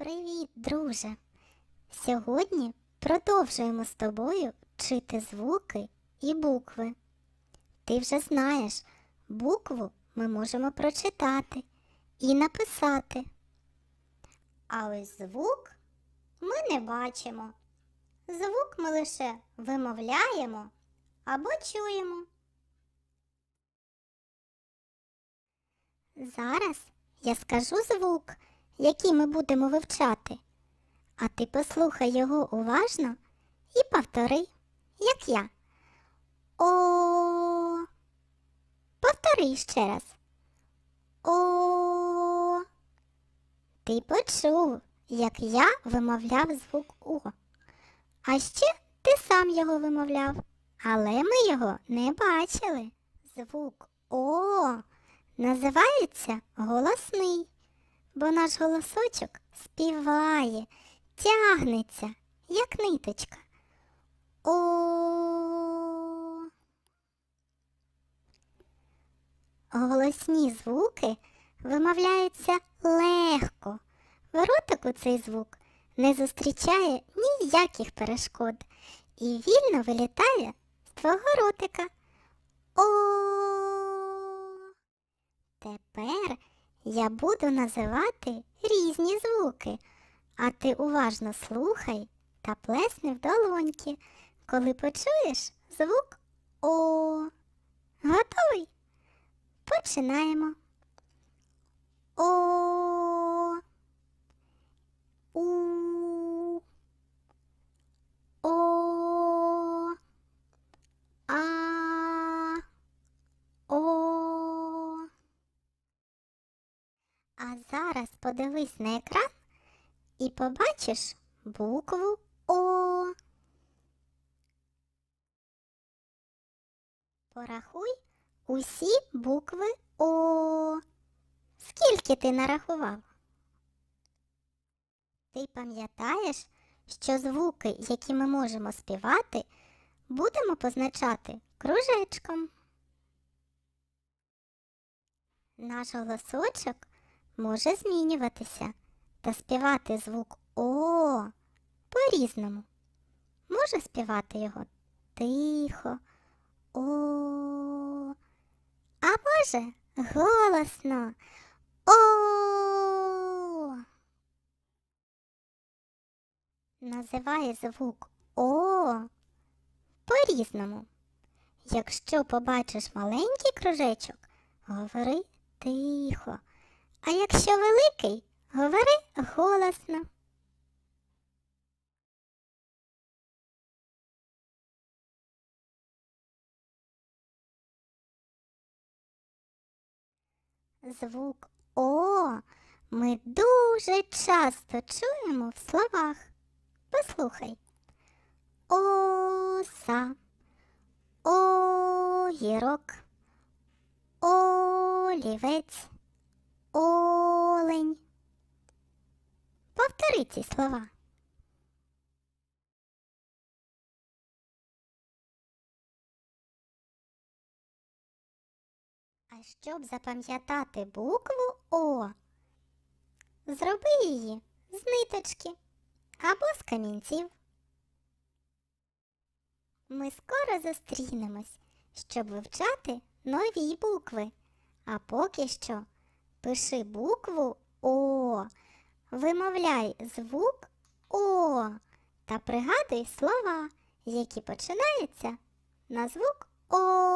Привіт, друже! Сьогодні продовжуємо з тобою вчити звуки і букви. Ти вже знаєш, букву ми можемо прочитати і написати. А ось звук ми не бачимо. Звук ми лише вимовляємо або чуємо. Зараз я скажу звук, який ми будемо вивчати, а ти послухай його уважно і повтори, як я. О. Повтори ще раз. О. Ти почув, як я вимовляв звук О. А ще ти сам його вимовляв, але ми його не бачили. Звук О називається голосний, бо наш голосочок співає, тягнеться, як ниточка. О. Голосні звуки вимовляються легко. В ротику цей звук не зустрічає ніяких перешкод і вільно вилітає з твого ротика. О. Тепер я буду називати різні звуки, а ти уважно слухай та плесни в долоньки, коли почуєш звук О. Готовий? Починаємо. О. У. О. А. О. А зараз подивись на екран і побачиш букву О. Порахуй усі букви О. Скільки ти нарахував? Ти пам'ятаєш, що звуки, які ми можемо співати, будемо позначати кружечком. Наш голосочок може змінюватися та співати звук О по-різному. Може співати його тихо, О, а може голосно О. Називає звук О по-різному. Якщо побачиш маленький кружечок, говори тихо. А якщо великий, говори голосно. Звук О ми дуже часто чуємо в словах. Послухай. Оса, огірок, олівець, олень. Повтори ці слова. А щоб запам'ятати букву О, зроби її з ниточки або з камінців. Ми скоро зустрінемось, щоб вивчати нові букви. А поки що пиши букву О, вимовляй звук О та пригадуй слова, які починаються на звук О.